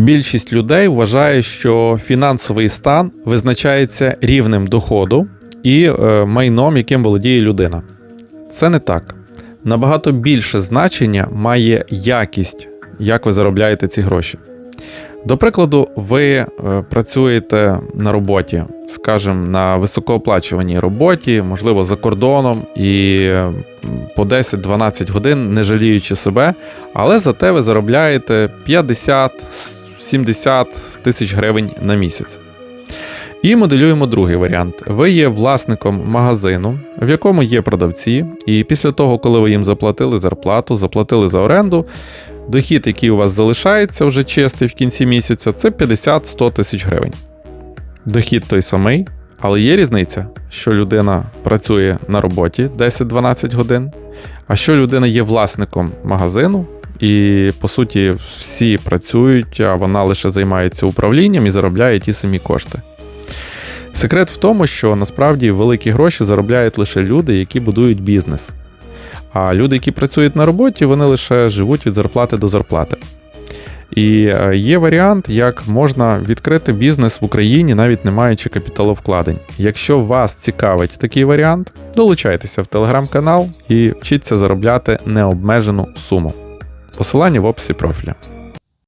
Більшість людей вважає, що фінансовий стан визначається рівнем доходу і е, майном, яким володіє людина. Це не так. Набагато більше значення має якість, як ви заробляєте ці гроші. До прикладу, ви е, працюєте на роботі, скажімо, на високооплачуваній роботі, можливо, за кордоном, і е, по 10-12 годин, не жаліючи себе, але зате ви заробляєте 50-70 тисяч гривень на місяць. І моделюємо другий варіант. Ви є власником магазину, в якому є продавці, і після того, коли ви їм заплатили зарплату, заплатили за оренду, дохід, який у вас залишається вже чистий в кінці місяця, це 50-100 тисяч гривень. Дохід той самий, але є різниця, що людина працює на роботі 10-12 годин, а що людина є власником магазину, і по суті всі працюють, а вона лише займається управлінням і заробляє ті самі кошти. Секрет в тому, що насправді великі гроші заробляють лише люди, які будують бізнес. А люди, які працюють на роботі, вони лише живуть від зарплати до зарплати. І е, є варіант, як можна відкрити бізнес в Україні, навіть не маючи капіталовкладень. Якщо вас цікавить такий варіант, долучайтеся в телеграм-канал і вчіться заробляти необмежену суму. Посилання в описі профіля.